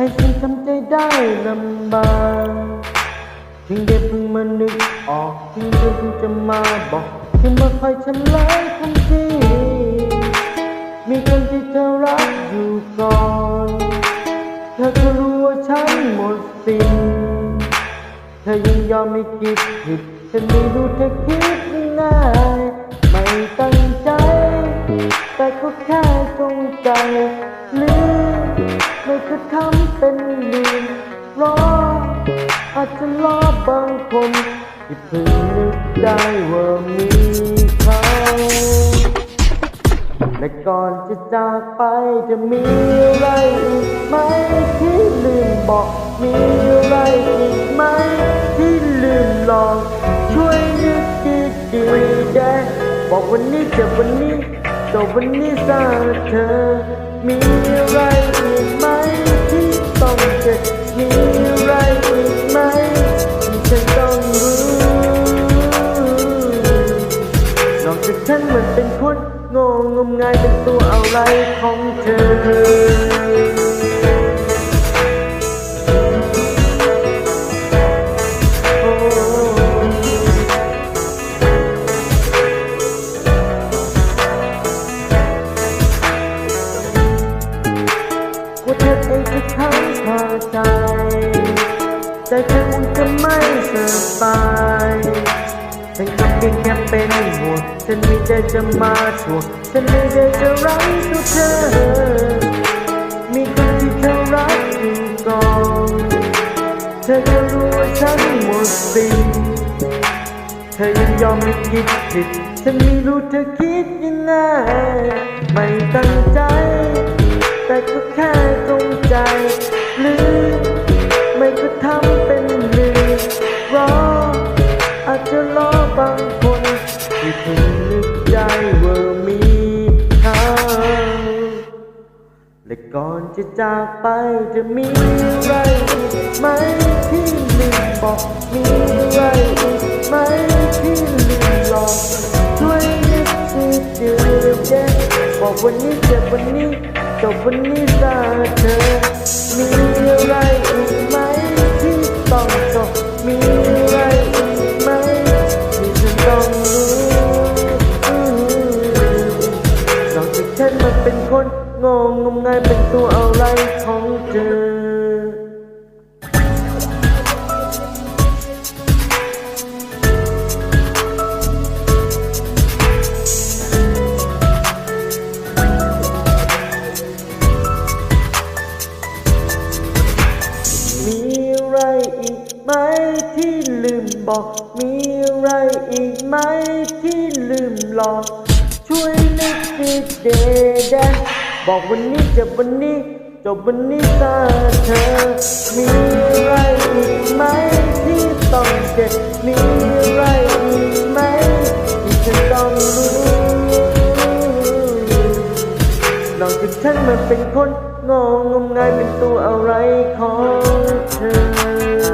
ให้ฉันทำใจได้ลำบากเพียงเดียวเพิ่งมานึกออกเพียงเดียวเพิ่งจะมาบอกถึงมาคอยเลยคำที่ มีคนที่เธอรักอยู่ก่อนเธอก็รู้ว่าฉันหมดสิ้นเธอยังยอมไม่คิดผิดฉันไม่รู้เธอคิดยังไงไม่ตั้งใจ แต่ก็แค่จงใจ ไม่เคยทำเป็นลืมรออาจจะรอบางคนที่เพิ่งนึกได้ว่ามีเขาและก่อนจะจากไปจะมีอะไรอีกไหมที่ลืมบอกมีอะไรอีกไหมที่ลืมลอง ช่วยนึกดีดีๆได้บอกวันนี้เจ็บวันนี้จบวันนี้ซาเธอ มีอะไรอีกไหม อกจากฉันมันเป็นคนโง่งมงายเป็นตัวอะไรของเธอโอ้ว่าเธอเองจะทั้งพอใจแต่เธอคงจะไม่สบายฉัน ก็เพียงแค่ห่วงฉันไม่ได้จะมาทวงฉันไม่ได้จะรักตัวเธอ มีคนที่เธอรักอยู่ก่อนเธอก็รู้ว่าฉันหมดสิ้นเธอยังยอมไม่คิดผิด ฉันไม่รู้เธอคิดยังไง ไม่ตั้งใจ แต่ก็แค่จงใจลืมไว่ามีเขาและก่อนจะจากไปจะมีอะไรอีกไหมที่ลืมบอกมีอะไรอีกไหมที่ลืมหลอกช่วยนึกสิเจอเย็นบอกวันนี้เจ็บวันนี้จบวันนี้ซาเธอมีอะไร คนงงงมงายเป็นตัวอะไรของเธอมีอะไรอีกไหมที่ลืมบอก มีอะไรอีกไหมที่ลืมหลอก ช่วยนึกดีเดดนบอกวันนี้จ็บวันนี้จบวันนี้ซาเธอ มีอะไรอีกไหมที่ต้องเจ็บมีอะไรอีกไหมที่ฉันต้องรู้นอกจากฉันมันเป็นคนงงงมงายเป็นตัวอะไรของเธอ